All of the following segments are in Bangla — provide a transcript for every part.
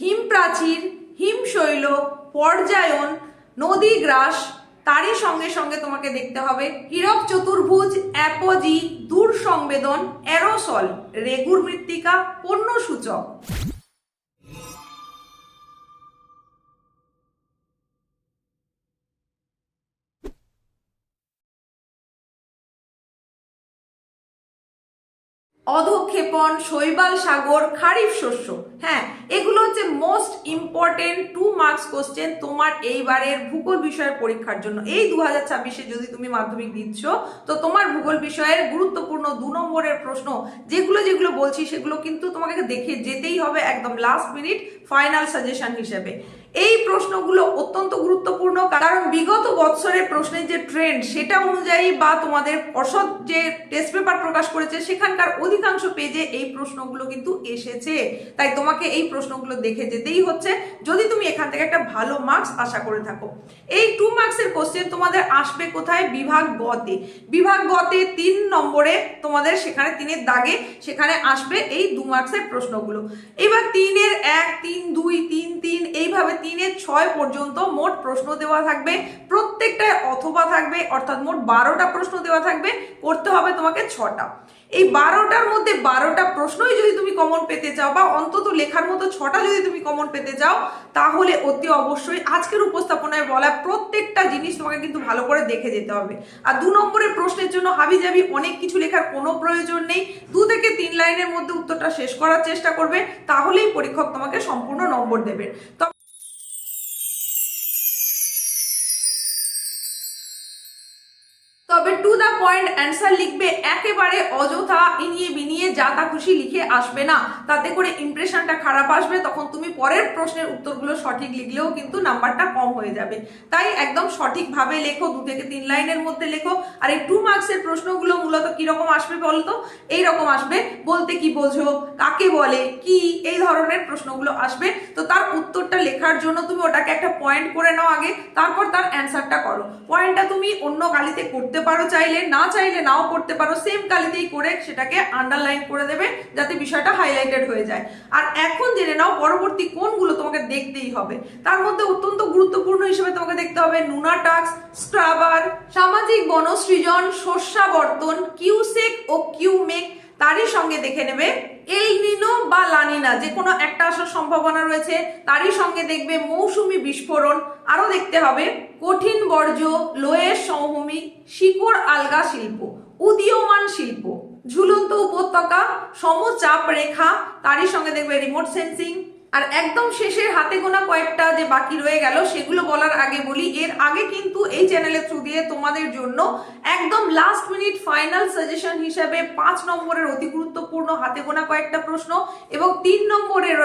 হিমপ্রাচীর হিমশৈল পর্যায়ন, নদী গ্রাস, তারই সঙ্গে সঙ্গে তোমাকে দেখতে হবে হীরক চতুর্ভুজ, অ্যাপোজি, দূর সংবেদন, অ্যারোসল, রেগুর মৃত্তিকা, পণ্য সূচক। অধক্ষেপণ, শৈবাল সাগর, খারিফ শস্য। হ্যাঁ এগুলো most important two marks question তোমার এইবারের ভূগোল বিষয়ের পরীক্ষার জন্য। এই দু হাজার ছাব্বিশে যদি তুমি মাধ্যমিক দিচ্ছ, তো তোমার ভূগোল বিষয়ের গুরুত্বপূর্ণ দু নম্বরের প্রশ্ন, যেগুলো যেগুলো বলছি সেগুলো কিন্তু তোমাকে দেখে যেতেই হবে একদম লাস্ট মিনিট ফাইনাল সাজেশন হিসেবে। এই প্রশ্নগুলো অত্যন্ত গুরুত্বপূর্ণ, কারণ বিগত বৎসরের প্রশ্নের যে ট্রেন্ড সেটা অনুযায়ী বা তোমাদের পর্ষদ যে টেস্ট পেপার প্রকাশ করেছে, সেখানকার অধিকাংশ পেজে এই প্রশ্নগুলো কিন্তু এসেছে। তাই তোমাকে এই প্রশ্নগুলো দেখে যেতেই হচ্ছে। যদি তুমি এখান থেকে একটা ভালো মার্কস আশা করে থাকো, এই টু মার্কসের কোশ্চেন তোমাদের আসবে কোথায়? বিভাগ গতে বিভাগ গতে তিন নম্বরে তোমাদের সেখানে তিনের দাগে সেখানে আসবে এই দু মার্কসের প্রশ্নগুলো। এবার তিনের এক, তিন, দুই, তিন এইভাবে তিনের ছয় পর্যন্ত মোট প্রশ্ন দেওয়া থাকবে, প্রত্যেকটায় অথবা থাকবে, অর্থাৎ মোট বারোটা প্রশ্ন দেওয়া থাকবে, করতে হবে তোমাকে ছটা। এই বারোটার মধ্যে বারোটা প্রশ্নই যদি তুমি কমন পেতে চাও বা অন্তত লেখার মতো ছটা যদি তুমি কমন পেতে চাও, তাহলে অতি অবশ্যই আজকের উপস্থাপনায় বলা প্রত্যেকটা জিনিস তোমাকে কিন্তু ভালো করে দেখে যেতে হবে। আর দু নম্বরের প্রশ্নের জন্য হাবি যাবি অনেক কিছু লেখার কোনো প্রয়োজন নেই। দু থেকে তিন লাইনের মধ্যে উত্তরটা শেষ করার চেষ্টা করবে, তাহলেই পরীক্ষক তোমাকে সম্পূর্ণ নম্বর দেবে। দ্য পয়েন্ট অ্যান্সার লিখবে একেবারে অযথা ইনিয়ে বিনিয়ে, যা তা খুশি লিখে আসবে না। তাতে করে ইমপ্রেশনটা খারাপ আসবে, তখন তুমি পরের প্রশ্নের উত্তরগুলো সঠিক লিখলেও কিন্তু নাম্বারটা কম হয়ে যাবে। তাই একদম সঠিকভাবে লেখো, দু থেকে তিন লাইনের মধ্যে লেখো। আর এই টু মার্কসের প্রশ্নগুলো মূলত কীরকম আসবে বলতো? এইরকম আসবে, বলতে কি বোঝো, কাকে বলে, কি, এই ধরনের প্রশ্নগুলো আসবে। তো তার উত্তরটা লেখার জন্য তুমি ওটাকে একটা পয়েন্ট করে নাও আগে, তারপর তার অ্যান্সারটা করো। পয়েন্টটা তুমি অন্য গালিতে করতে পারো চাইলে না চাইলে নাও করতে পারো। সেম কালিতেই করে সেটাকে আন্ডারলাইন করে দেবে, যাতে বিষয়টা হাইলাইটেড হয়ে যায়। আর এখন জেনে নাও পরবর্তী কোনগুলো তোমাকে দেখতেই হবে। তার মধ্যে অত্যন্ত গুরুত্বপূর্ণ হিসেবে তোমাকে দেখতে হবে নুনা টাক্স স্ক্রাবার সামাজিক বনসৃজন শস্যাবর্তন কিউসেক ও কিউমেক তারই সঙ্গে দেখে নেবে এল নিনো বা লানিনা যে কোনো একটা আসার সম্ভাবনা রয়েছে, তারই সঙ্গে দেখবে মৌসুমি বিস্ফোরণ। আরও দেখতে হবে, কঠিন বর্জ্য, লোয়ের সমভূমি, শিকড় আলগা শিল্প, উদীয়মান শিল্প, ঝুলন্ত উপত্যকা, সমচাপ রেখা, তারই সঙ্গে দেখবে রিমোট সেন্সিং আর একদম শেষের হাতে গোনা কয়েকটা যে বাকি রয়ে গেল, সেগুলো বলার আগে বলি, এর আগে কিন্তু এই চ্যানেলের থ্রু দিয়ে তোমাদের জন্য একদম লাস্ট মিনিট ফাইনাল সাজেশন হিসেবে পাঁচ নম্বরের অতি গুরুত্বপূর্ণ হাতে গোনা কয়েকটা প্রশ্ন এবং তিন নম্বরের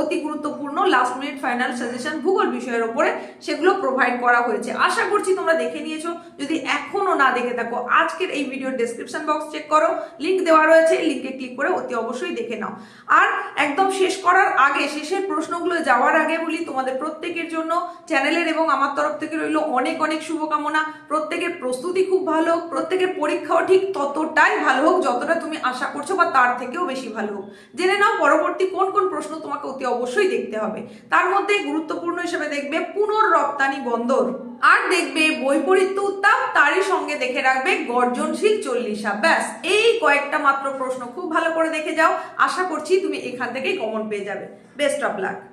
অতি গুরুত্বপূর্ণ লাস্ট মিনিট ফাইনাল সাজেশন ভূগোল বিষয়ের ওপরে সেগুলো প্রোভাইড করা হয়েছে। আশা করছি তোমরা দেখে নিয়েছো। যদি এখনও না দেখে থাকো, আজকের এই ভিডিওর ডেসক্রিপশন বক্স চেক করো। লিঙ্ক দেওয়া রয়েছে লিংকে ক্লিক করে অতি অবশ্যই দেখে নাও। আর একদম শেষ করার আগে শেষের প্রশ্নগুলো যাওয়ার আগে বলি, তোমাদের প্রত্যেকের জন্য চ্যানেলের এবং আমার তরফ থেকে রইল অনেক অনেক শুভকামনা। প্রত্যেকের প্রস্তুতি খুব ভালো হোক প্রত্যেকের পরীক্ষাও ঠিক ততটাই ভালো হোক যতটা তুমি আশা করছ বা তার থেকেও বেশি ভালো হোক। জেনে নাও পরবর্তী কোন কোন প্রশ্ন তোমাকে অতি অবশ্যই দেখতে হবে। তার মধ্যে গুরুত্বপূর্ণ হিসেবে দেখবে পুনর্রপ্তানি বন্দর। আর দেখবে বৈপরীত্য উত্তাপ, তারই সঙ্গে দেখে রাখবে গর্জনশীল চল্লিশা। ব্যাস, এই কয়েকটা মাত্র প্রশ্ন। খুব ভালো করে দেখে যাও। আশা করছি তুমি এখান থেকেই কমন পেয়ে যাবে। Best of luck